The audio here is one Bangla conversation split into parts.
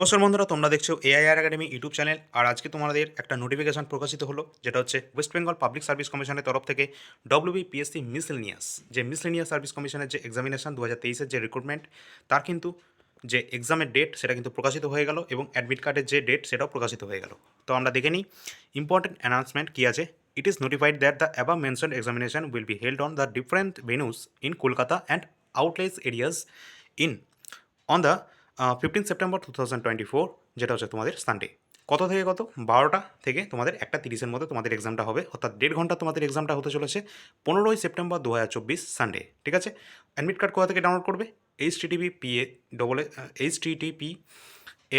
নমস্কার বন্ধুরা, তোমরা দেখছ এআইআর একাডেমি ইউটিউব চ্যানেল। আর আজকে তোমাদের একটা নোটিফিকেশন প্রকাশিত হলো, যেটা হচ্ছে ওয়েস্ট বেঙ্গল পাবলিক সার্ভিস কমিশনের তরফ থেকে ডব্লিউবিপিএসসি মিসলিনিয়াস যে মিসলিনিয়াস সার্ভিস কমিশনের যে এক্সামিনেশন দু হাজার তেইশের যে রিক্রুটমেন্ট তার কিন্তু যে এক্সামের ডেট সেটা কিন্তু প্রকাশিত হয়ে গেল এবং অ্যাডমিট কার্ডের যে ডেট সেটাও প্রকাশিত হয়ে গেল। তো আমরা দেখে নিই ইম্পর্টেন্ট অ্যানাউন্সমেন্ট কী আছে? It is notified that the above mention examination will be held on the different venues in Kolkata and outlying areas in on the fifteen September two thousand twenty four যেটা হচ্ছে তোমাদের সানডে কত থেকে কত? বারোটা থেকে তোমাদের একটা তিরিশের মধ্যে তোমাদের এক্সামটা হবে, অর্থাৎ দেড় ঘণ্টা তোমাদের এক্সামটা হতে চলেছে পনেরোই সেপ্টেম্বর দু হাজার চব্বিশ সানডে ঠিক আছে? অ্যাডমিট কার্ড কোথা থেকে ডাউনলোড করবে? H T TTP PA double H TTP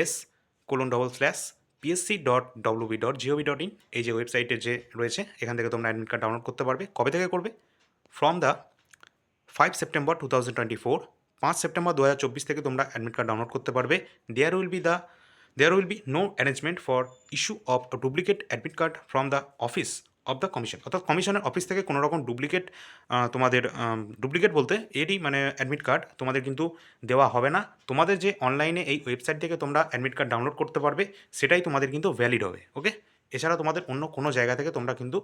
S colon double slash PSC dot WB dot GOV dot in এই যে ওয়েবসাইটে যে রয়েছে, এখান থেকে তোমরা অ্যাডমিট কার্ড ডাউনলোড করতে পারবে। কবে থেকে করবে? From the five September two thousand twenty four পাঁচ সেপ্টেম্বর দু হাজার চব্বিশ থেকে তোমরা অ্যাডমিট কার্ড ডাউনলোড করতে পারবে। There will be the there will be no arrangement for issue of duplicate admit card from the office of the commission অর্থাৎ কমিশনের অফিস থেকে কোনো রকম ডুপ্লিকেট তোমাদের ডুপ্লিকেট বলতে এরই মানে অ্যাডমিট কার্ড তোমাদের কিন্তু দেওয়া হবে না। তোমাদের যে অনলাইনে এই ওয়েবসাইট থেকে তোমরা অ্যাডমিট কার্ড ডাউনলোড করতে পারবে, সেটাই তোমাদের কিন্তু ভ্যালিড হবে ওকে এছাড়া তোমাদের অন্য কোনো জায়গা থেকে তোমরা কিন্তু,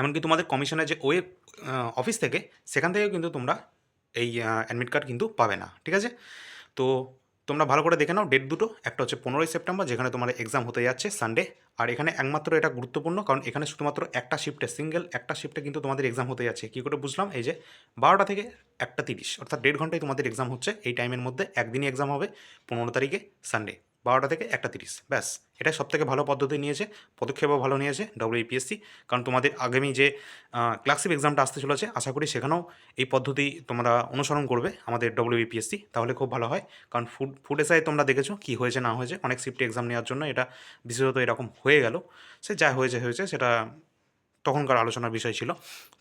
এমনকি তোমাদের কমিশনের যে ওয়েব অফিস থেকে, সেখান থেকেও কিন্তু তোমরা এই অ্যাডমিট কার্ড কিন্তু পাবে না, ঠিক আছে? তো তোমরা ভালো করে দেখে নাও ডেট দুটো, একটা হচ্ছে পনেরোই সেপ্টেম্বর, যেখানে তোমার এক্সাম হতে যাচ্ছে সানডে আর এখানে একমাত্র এটা গুরুত্বপূর্ণ, কারণ এখানে শুধুমাত্র একটা শিফটে সিঙ্গেল একটা শিফটে কিন্তু তোমাদের এক্সাম হতে যাচ্ছে। কী করে বুঝলাম? এই যে বারোটা থেকে একটা তিরিশ, অর্থাৎ দেড় ঘন্টায় তোমাদের এক্সাম হচ্ছে, এই টাইমের মধ্যে একদিনই এক্সাম হবে, পনেরো তারিখে সানডে বারোটা থেকে একটা তিরিশ। ব্যাস, এটাই সব থেকে ভালো পদ্ধতি নিয়েছে, পদক্ষেপও ভালো নিয়েছে ডব্লিউপিএসসি কারণ তোমাদের আগামী যে ক্লাসিক এক্সামটা আসতে চলেছে, আশা করি সেখানেও এই পদ্ধতি তোমরা অনুসরণ করবে আমাদের ডব্লিউপিএসসি তাহলে খুব ভালো হয়। কারণ ফুড ফুড এসআই তোমরা দেখেছ কী হয়েছে, না হয়েছে, অনেক শিফটে এক্সাম নেওয়ার জন্য এটা বিশেষত এরকম হয়ে গেল। সে যা হয়েছে হয়েছে, সেটা তখনকার আলোচনার বিষয় ছিল।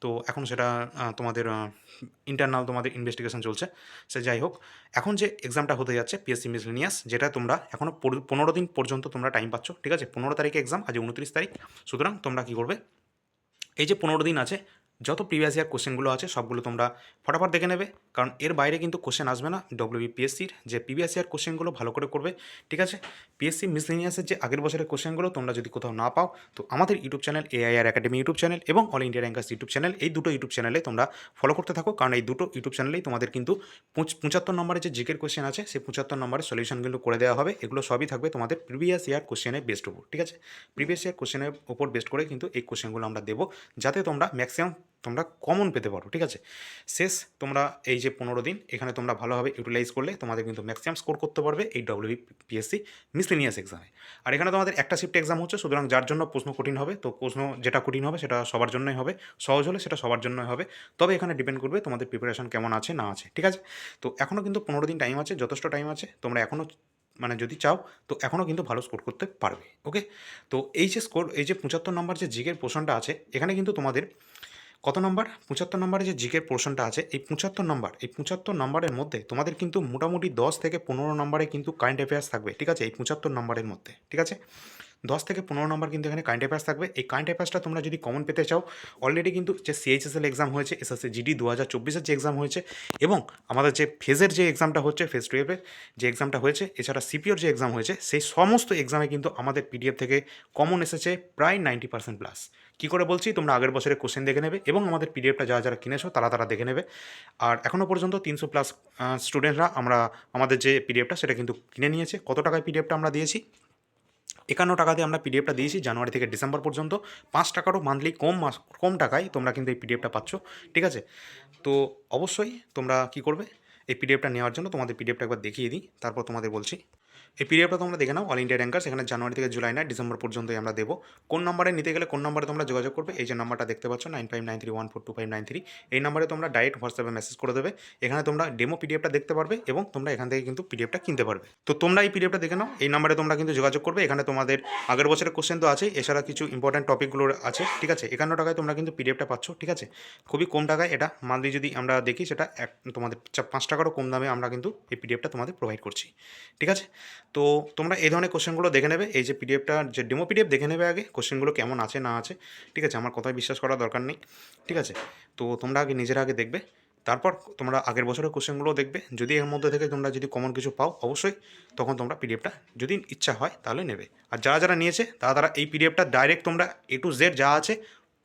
তো এখন সেটা তোমাদের ইন্টারনাল তোমাদের ইনভেস্টিগেশন চলছে। সে যাই হোক, এখন যে এক্সামটা হতে যাচ্ছে পিএসসি মিসলিনিয়াস যেটা তোমরা এখনও পনেরো দিন পর্যন্ত তোমরা টাইম পাচ্ছ, ঠিক আছে? পনেরো তারিখে এক্সাম আজ উনত্রিশ তারিখ। সুতরাং তোমরা কী করবে? এই যে পনেরো দিন আছে যত প্রিভিয়াস ইয়ার কোশ্চেনগুলো আছে, সবগুলো তোমরা ফটাফট দেখে নেবে। কারণ এর বাইরে কিন্তু কোশ্চেন আসবে না। ডব্লিউবিপিএসসির যে প্রিভিয়াস ইয়ার কোশ্চেনগুলো ভালো করে করবে, ঠিক আছে? পিএসসি মিসলিনিয়াসের যে আগের বছরের কোশ্চেনগুলো তোমরা যদি কোথাও না পাও, তো আমাদের YouTube channel AIR academy YouTube channel এবং all India rankers YouTube channel এই দুটো ইউটিউব চ্যানেলে তোমরা ফলো করতে থাকো। কারণ এই দুটো ইউটিউব চ্যানেলেই তোমাদের কিন্তু পঁচাত্তর নম্বরের যে জিকের কোশ্চেন আছে, সেই পঁচাত্তর নম্বরের সলিউশন কিন্তু করে দেওয়া হবে। এগুলো সবই থাকবে তোমাদের প্রিভিয়াস ইয়ার কোশ্চেনের বেস্ট উপর, ঠিক আছে? প্রিভিয়াস ইয়ার কোশ্চেনের উপর বেস্ট করে কিন্তু এই কোশ্চেনগুলো আমরা দেবো। যাতে তোমরা ম্যাক্সিমাম তোমরা কমন পেতে পারো, ঠিক আছে? শেষ, তোমরা এই যে পনেরো দিন, এখানে তোমরা ভালোভাবে ইউটিলাইজ করলে তোমাদের কিন্তু ম্যাক্সিমাম স্কোর করতে পারবে এই ডব্লিউ পিএসসি মিসলিনিয়াস এক্সামে আর এখানে তোমাদের একটা শিফট এক্সাম হচ্ছে, সুতরাং যার জন্য প্রশ্ন কঠিন হবে, তো প্রশ্ন যেটা কঠিন হবে সেটা সবার জন্যই হবে, সহজ হলে সেটা সবার জন্যই হবে, তবে এখানে ডিপেন্ড করবে তোমাদের প্রিপারেশন কেমন আছে, না আছে, ঠিক আছে? তো এখনও কিন্তু পনেরো দিন টাইম আছে, যথেষ্ট টাইম আছে, তোমরা এখনও মানে যদি চাও, তো এখনও কিন্তু ভালো স্কোর করতে পারবে ওকে তো এই যে স্কোর এই যে পঁচাত্তর নম্বর যে জিকের পোর্শনটা আছে, এখানে কিন্তু তোমাদের কত নম্বর? পঁচাত্তর নম্বরে যে জিকের পোর্শনটা আছে, এই পঁচাত্তর নম্বর, এই পঁচাত্তর নম্বরের মধ্যে তোমাদের কিন্তু মোটামুটি দশ থেকে পনেরো নম্বরে কিন্তু কারেন্ট অ্যাফেয়ার্স থাকবে, ঠিক আছে? এই পঁচাত্তর নম্বরের মধ্যে, ঠিক আছে? দশ থেকে পনেরো নম্বর কিন্তু এখানে কারেন্ট অ্যাফেয়ার্স থাকবে। এই কারেন্ট অ্যাফেয়ার্সটা তোমরা যদি কমন পেতে চাও অলরেডি কিন্তু যে সিএইচএসএল এক্সাম হয়েছে এসএসসি জিডি দু হাজার চব্বিশের যে এক্সাম হয়েছে এবং আমাদের যে ফেজের যে এক্সামটা হচ্ছে ফেজ টুয়েলভের যে এক্সামটা হয়েছে, এছাড়া সিপিওর যে এক্সাম হয়েছে, সেই সমস্ত এক্সামে কিন্তু আমাদের পিডিএফ থেকে কমন এসেছে প্রায় নাইনটি পার্সেন্ট প্লাস কী করে বলছি? তোমরা আগের বছরের কোশ্চেন দেখে নেবে এবং আমাদের পিডিএফটা যারা যারা কিনেছো, তারা তারা দেখে নেবে। আর এখনও পর্যন্ত তিনশো প্লাস স্টুডেন্টরা আমরা, আমাদের যে পিডিএফটা সেটা কিন্তু কিনে নিয়েছে। কত টাকায় পিডিএফটা আমরা দিয়েছি? একান্ন টাকাতে আমরা পিডিএফটা দিয়েছি জানুয়ারি থেকে ডিসেম্বর পর্যন্ত। পাঁচ টাকারও মান্থলি কম মাস, কম টাকায় তোমরা কিন্তু এই পিডিএফটা পাচ্ছ, ঠিক আছে? তো অবশ্যই তোমরা কি করবে? এই পিডিএফটা নেওয়ার জন্য তোমাদের পিডিএফটা একবার দেখিয়ে দিই, তারপর তোমাদের বলছি। এই পিডিএফটা তোমরা দেখে নাও অল ইন্ডিয়া র্যাঙ্কার্স সেখানে জানুয়ারি থেকে জুলাই না ডিসেম্বর পর্যন্তই আমরা দেবো। কোন নম্বরে নিতে গেলে কোন নম্বরে তোমরা যোগাযোগ করবে, এই যে নাম্বারটা দেখতে পাচ্ছ nine five nine three one four two five nine three এই নাম্বারে তোমরা ডাইরেক্ট হোয়াটসঅ্যাপে মেসেজ করে দেবে। এখানে তোমরা ডেমো পিডিএফটা দেখতে পারবে এবং তোমরা এখান থেকে কিন্তু পিডিএফটা কিনতে পারবে। তো তোমরা এই পিডিএফটা দেখে নাও, এই নাম্বারে তোমরা কিন্তু যোগাযোগ করবে। এখানে তোমাদের আগের বছরের কোশ্চেন তো আছে এছাড়া কিছু ইম্পর্ট্যান্ট টপিকগুলো আছে, ঠিক আছে? একান্ন টাকায় তোমরা কিন্তু পিডিএফটা পাচ্ছ, ঠিক আছে? খুবই কম টাকায় এটা মান্থলি যদি আমরা দেখি, সেটা এক, তোমাদের পাঁচ টাকারও কম দামে আমরা কিন্তু এই পিডিএফটা তোমাদের প্রোভাইড করছি, ঠিক আছে? তো তোমরা এই ধরনের কোশ্চেনগুলো দেখে নেবে, এই যে পিডিএফটা, যে ডেমো পিডিএফ দেখে নেবে আগে, কোশ্চেনগুলো কেমন আছে না আছে, ঠিক আছে? আমার কথায় বিশ্বাস করার দরকার নেই, ঠিক আছে? তো তোমরা আগে নিজেরা আগে দেখবে, তারপর তোমরা আগের বছরের কোশ্চেনগুলো দেখবে, যদি এর মধ্যে থেকে তোমরা যদি কমন কিছু পাও, অবশ্যই তখন তোমরা পিডিএফটা যদি ইচ্ছা হয় তাহলে নেবে। আর যারা যারা নিয়েছে, তারা তারা এই পিডিএফটা ডাইরেক্ট তোমরা এ টু জেড যা আছে,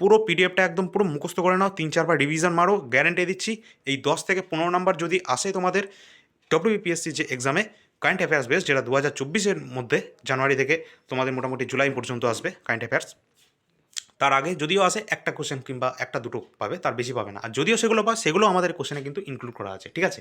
পুরো পিডিএফটা একদম পুরো মুখস্থ করে নাও, তিন চারবার রিভিশন মারো গ্যারেন্টি দিচ্ছি, এই দশ থেকে পনেরো নাম্বার যদি আসে তোমাদের ডব্লিউবিপিএসসি যে এক্সামে কারেন্ট অ্যাফেয়ার্স বেস যেটা দু হাজার চব্বিশের মধ্যে জানুয়ারি থেকে তোমাদের মোটামুটি জুলাই পর্যন্ত আসবে কারেন্ট অ্যাফেয়ার্স তার আগে যদিও আসে একটা কোশ্চেন কিংবা একটা দুটো পাবে, তার বেশি পাবে না। আর যদিও সেগুলো পায়, সেগুলো আমাদের কোশ্চেনে কিন্তু ইনক্লুড করা আছে, ঠিক আছে?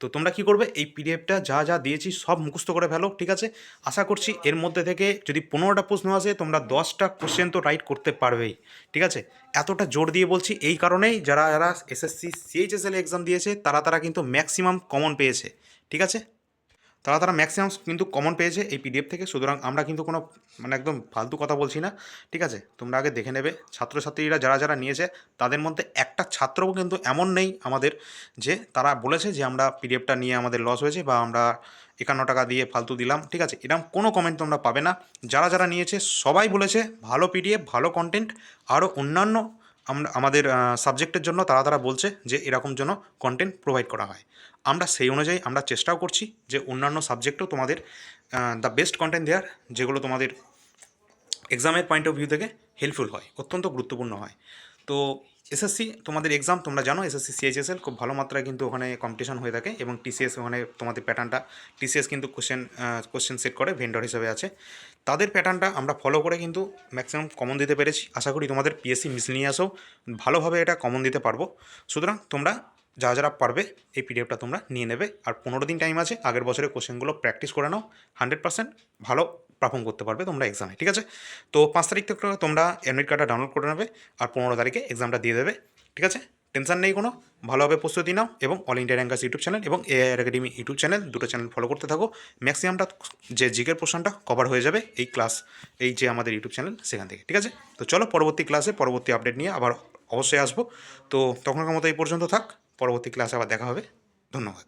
তো তোমরা কি করবে, এই পিডিএফটা যা যা দিয়েছি সব মুখস্থ করে ফেলো, ঠিক আছে? আশা করছি এর মধ্যে থেকে যদি পনেরোটা প্রশ্ন আসে, তোমরা দশটা কোশ্চেন তো রাইট করতে পারবেই, ঠিক আছে? এতটা জোর দিয়ে বলছি এই কারণেই যারা যারা এসএসসি সিএইচএসএল এক্সাম দিয়েছে, তারা তারা কিন্তু ম্যাক্সিমাম কমন পেয়েছে, ঠিক আছে? তারা তারা ম্যাক্সিমাম কিন্তু কমন পেয়েছে এই পিডিএফ থেকে, সুতরাং আমরা কিন্তু কোনো মানে একদম ফালতু কথা বলছি না, ঠিক আছে? তোমরা আগে দেখে নেবে। ছাত্রছাত্রীরা যারা যারা নিয়েছে, তাদের মধ্যে একটা ছাত্রও কিন্তু এমন নেই আমাদের যে তারা বলেছে যে আমরা পিডিএফটা নিয়ে আমাদের লস হয়েছে বা আমরা একান্ন টাকা দিয়ে ফালতু দিলাম, ঠিক আছে? এরকম কোনো কমেন্ট তোমরা পাবে না। যারা যারা নিয়েছে, সবাই বলেছে ভালো পিডিএফ ভালো কন্টেন্ট আরও অন্যান্য আমরা, আমাদের সাবজেক্টের জন্য তারা তারা বলছে যে এরকম জন্য কন্টেন্ট প্রোভাইড করা হয়। আমরা সেই অনুযায়ী আমরা চেষ্টাও করছি যে অন্যান্য সাবজেক্টও তোমাদের দ্য বেস্ট কন্টেন্ট দেওয়ার যেগুলো তোমাদের এক্সামের পয়েন্ট অফ ভিউ থেকে হেল্পফুল হয়, অত্যন্ত গুরুত্বপূর্ণ হয়। তো এসএসসি, তোমাদের এক্সাম তোমরা জানো, এসএসসি সিএইচএসএল খুব ভালো মাত্রায় কিন্তু ওখানে কম্পিটিশন হয়ে থাকে এবং টিসিএস ওখানে তোমাদের প্যাটার্নটা টিসিএস কিন্তু কোশ্চেন কোশ্চেন সেট করে ভেন্ডর হিসেবে আছে। তাদের প্যাটার্নটা আমরা ফলো করে কিন্তু ম্যাক্সিমাম কমন দিতে পেরেছি। আশা করি তোমাদের পিএসসি মিসলিনিয়াসও ভালোভাবে এটা কমন দিতে পারব। সুতরাং তোমরা যা যারা পারবে, এই পিডিএফটা তোমরা নিয়ে নেবে। আর পনেরো দিন টাইম আছে, আগের বছরের কোশ্চেনগুলো প্র্যাকটিস করে নাও। হান্ড্রেড পার্সেন্ট ভালো পারফর্ম করতে পারবে তোমরা এক্সামে ঠিক আছে? তো পাঁচ তারিখ থেকে তোমরা অ্যাডমিট কার্ডটা ডাউনলোড করে নেবে আর পনেরো তারিখে এক্সামটা দিয়ে দেবে, ঠিক আছে? টেনশন নেই কোনো, ভালোভাবে প্রস্তুতি নাও এবং all India rankers YouTube channel এবং এআইআর একাডেমি ইউটিউব চ্যানেল দুটো চ্যানেল ফলো করতে থাকো। ম্যাক্সিমামটা যে জিকের পোর্শনটা কভার হয়ে যাবে এই ক্লাস এই যে আমাদের ইউটিউব চ্যানেল সেখান থেকে, ঠিক আছে? তো চলো পরবর্তী ক্লাসে পরবর্তী আপডেট নিয়ে আবার অবশ্যই আসব। তো তখনকার মতো এই পর্যন্ত থাক, পরবর্তী ক্লাসে আবার দেখা হবে। ধন্যবাদ।